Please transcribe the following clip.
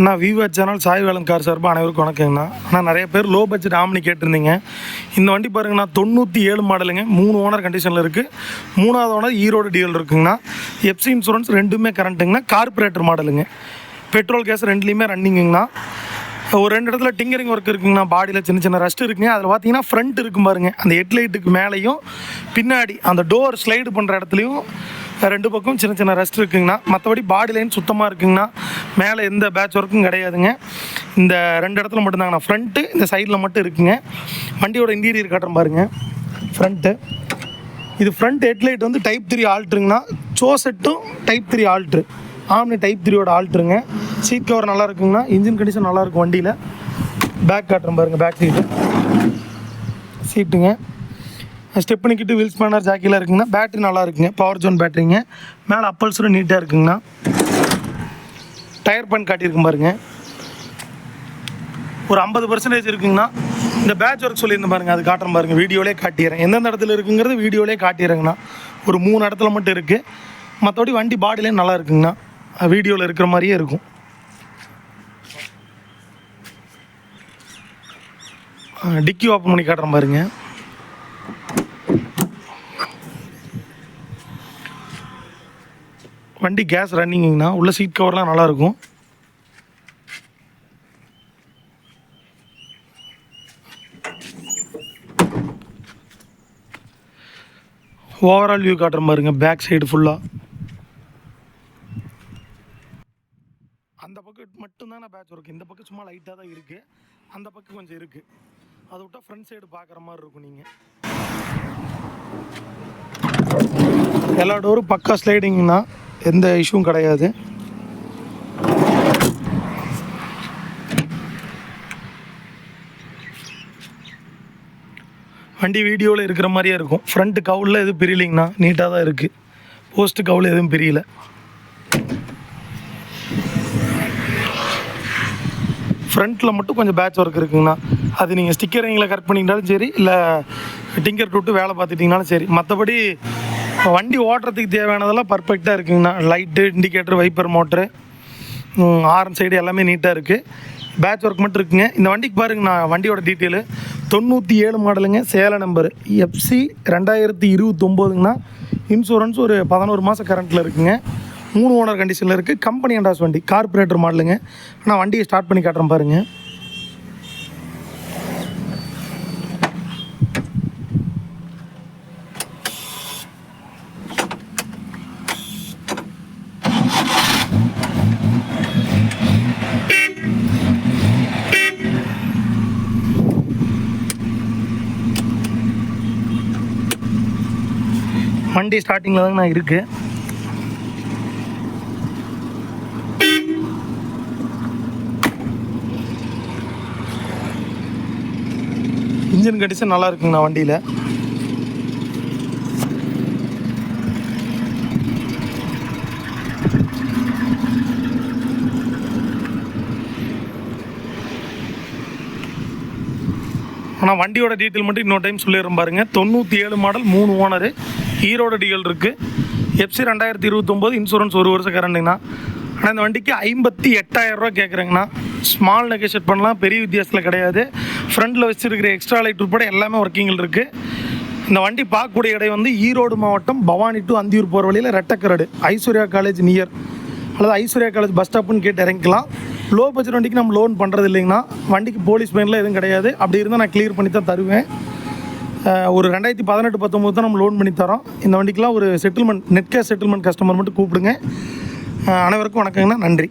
அண்ணா Viva channel Sai Velan car சார்பாக அனைவருக்கும் வணக்கங்கண்ணா. அண்ணா நிறைய பேர் லோ பட்ஜெட் ஆம்னி கேட்டிருந்தீங்க. இந்த வண்டி பாருங்கண்ணா தொண்ணூற்றி ஏழு மாடலுங்க மூணு ஓனர் கண்டிஷனில் இருக்குது மூணாவது ஓனர் ஈரோடு டீல் இருக்குங்கண்ணா. எஃப்சி இன்சூரன்ஸ் ரெண்டுமே கரண்ட்டுங்கண்ணா கார்பரேட்டர் மாடலுங்க. பெட்ரோல் கேஸ் ரெண்டுலேயுமே ரன்னிங்குங்கண்ணா ஒரு ரெண்டு இடத்துல டிங்கரிங் ஒர்க் இருக்குங்கண்ணா பாடியில் சின்ன சின்ன ரஸ்ட் இருக்குங்க. அதில் பார்த்தீங்கன்னா ஃப்ரண்ட் இருக்கும் பாருங்க. அந்த ஹெட்லைட்டுக்கு மேலேயும் பின்னாடி அந்த டோர் ஸ்லைடு பண்ணுற இடத்துலையும் ரெண்டு பக்கம் சின்ன சின்ன ரெஸ்ட் இருக்குங்கண்ணா. மற்றபடி பாடி லைன் சுத்தமாக இருக்குங்கண்ணா. மேலே எந்த பேட்ச் ஒர்க்கும் கிடையாதுங்க. இந்த ரெண்டு இடத்துல மட்டும்தாங்கண்ணா. ஃப்ரண்ட்டு இந்த சைடில் மட்டும் இருக்குங்க. வண்டியோட இன்டீரியர் காட்டுறேன் பாருங்கள் ஃப்ரண்ட்டு இது ஃப்ரண்ட் ஹெட்லைட் வந்து டைப் த்ரீ ஆல்ட்ருங்கண்ணா சோசெட்டும் type three alter Omni type த்ரீயோட ஆல்ட்ருங்க சீட் கவர் நல்லா இருக்குங்கண்ணா. இன்ஜின் கண்டிஷன் நல்லாயிருக்கும் வண்டியில். பேக் காட்டுறேன் பாருங்க பேக் சீட்டு சீட்டுங்க ஸ்டெப் பண்ணிக்கிட்டு வீல் ஸ்பேனர் ஜாக்கியில் இருக்குங்கண்ணா. பேட்டரி நல்லா இருக்குங்க. பவர் ஜோன் பேட்டரிங்க மேலே அப்பல்சரும் நீட்டாக இருக்குங்கண்ணா. டயர் பண்ட் காட்டியிருக்கும் பாருங்க. ஒரு ஐம்பது பர்சன்டேஜ் இருக்குங்கண்ணா. இந்த பேட்ச் ஒர்க் சொல்லியிருந்தேன் பாருங்க அது காட்டுறேன் பாருங்க வீடியோலே காட்டிடுறேன். எந்தெந்த இடத்துல இருக்குங்கிறது வீடியோலே காட்டிடுறேங்கண்ணா. ஒரு மூணு இடத்துல மட்டும் இருக்குது மற்றபடி வண்டி பாடிலே நல்லா இருக்குங்கண்ணா. வீடியோவில் இருக்கிற மாதிரியே இருக்கும். டிக்கி ஓப்பன் பண்ணி காட்டுறேன் பாருங்க. வண்டி கேஸ் ரன்னிங்குங்கண்ணா உள்ள சீட் கவர்லாம் நல்லாயிருக்கும் ஓவரால் வியூ காட்டுற பாருங்க பேக் சைடு ஃபுல்லாக அந்த பக்கம் மட்டும்தானே பேட்ச் ஒர்க் இந்த பக்கம் சும்மா லைட்டாக தான் இருக்குது அந்த பக்கம் கொஞ்சம் இருக்குது அதை விட்டால் ஃப்ரண்ட் சைடு பார்க்குற மாதிரி இருக்கும் நீங்கள் எல்லா டோரும் பக்கா ஸ்லைடிங்னா எந்த இஷ்யூவும் கிடையாது. வண்டி வீடியோவில் இருக்கிற மாதிரியே இருக்கும். ஃப்ரண்ட்டு கவுலில் எதுவும் பிரியலிங்கண்ணா. நீட்டாக தான் இருக்குது போஸ்ட்டு கவுல் எதுவும் பிரியல. ஃப்ரண்ட்டில் மட்டும் கொஞ்சம் பேட்ச் ஒர்க் இருக்குங்கண்ணா. அது நீங்கள் ஸ்டிக்கரிங்கில் கரெக்ட் பண்ணிக்கிட்டாலும் சரி இல்லை டிங்கர் டூட்டு வேலை பார்த்துட்டிங்கனாலும் சரி மற்றபடி வண்டி ஓட்டுறதுக்கு தேவையானதெல்லாம் பர்ஃபெக்டாக இருக்குங்கண்ணா. Light indicator wiper motor horn side எல்லாமே நீட்டாக இருக்குது பேட்ச் ஒர்க் மட்டும் இருக்குங்க. இந்த வண்டிக்கு பாருங்கண்ணா வண்டியோட டீட்டெயிலு தொண்ணூற்றி ஏழு மாடலுங்க சேல நம்பர் எஃப்சி ரெண்டாயிரத்தி இருபத்தொம்போதுங்கண்ணா. இன்சூரன்ஸ் ஒரு பதினோரு மாதம் கரண்ட்டில் இருக்குங்க. மூணு ஓனர் கண்டிஷனில் இருக்குது கம்பெனி அண்டாஸ் வண்டி கார்பரேட்டர் மாடலுங்க நான் வண்டியை ஸ்டார்ட் பண்ணி காட்டுறேன் பாருங்கள் வண்டி ஸ்டார்டிங்கில் தாங்க நான் இருக்குது இன்ஜின் கண்டிஷன் நல்லா இருக்குங்கண்ணா வண்டியில். ஆனால் வண்டியோட டீட்டெயில் மட்டும் இன்னொரு டைம் சொல்லிடுறேன் பாருங்கள் தொண்ணூற்றி ஏழு மாடல் மூணு ஓனரு ஈரோடு டீல் இருக்குது எஃப்சி ரெண்டாயிரத்தி இருபத்தொம்போது இன்சூரன்ஸ் ஒரு வருஷம் கரண்ட்டுங்கண்ணா ஆனால் இந்த வண்டிக்கு ஐம்பத்தி எட்டாயிரம் ரூபா கேட்குறேங்கண்ணா ஸ்மால் நெகோஷியேட் பண்ணலாம் பெரிய வித்தியாசத்தில் கிடையாது. ஃப்ரண்டில் வச்சுருக்கிற எக்ஸ்ட்ரா லைட் உட்பட எல்லாமே ஒர்க்கிங்கில் இருக்குது இந்த வண்டி பார்க்கக்கூடிய இடம் வந்து ஈரோடு மாவட்டம் பவானி டு அந்தியூர் போகிற வழியில் ரெட்டக்கரடு ஐஸ்வர்யா காலேஜ் நியர் அல்லது ஐஸ்வர்யா காலேஜ் பஸ் ஸ்டாப்புன்னு கேட்டு இறங்கிக்கலாம். லோ பட்ஜெட் வண்டிக்கு நம்ம லோன் பண்ணுறது இல்லைங்கண்ணா. வண்டிக்கு போலீஸ் மெயினில் எதுவும் கிடையாது. அப்படி இருந்தால் நான் கிளியர் பண்ணி தான் தருவேன். ஒரு ரெண்டாயிரத்தி பதினெட்டு பத்தொம்போது தான் நம்ம லோன் பண்ணி தரோம். இந்த வண்டிக்கெலாம் ஒரு settlement net cash settlement customer மட்டும் கூப்பிடுங்க. அனைவருக்கும் வணக்கங்கண்ணா. நன்றி.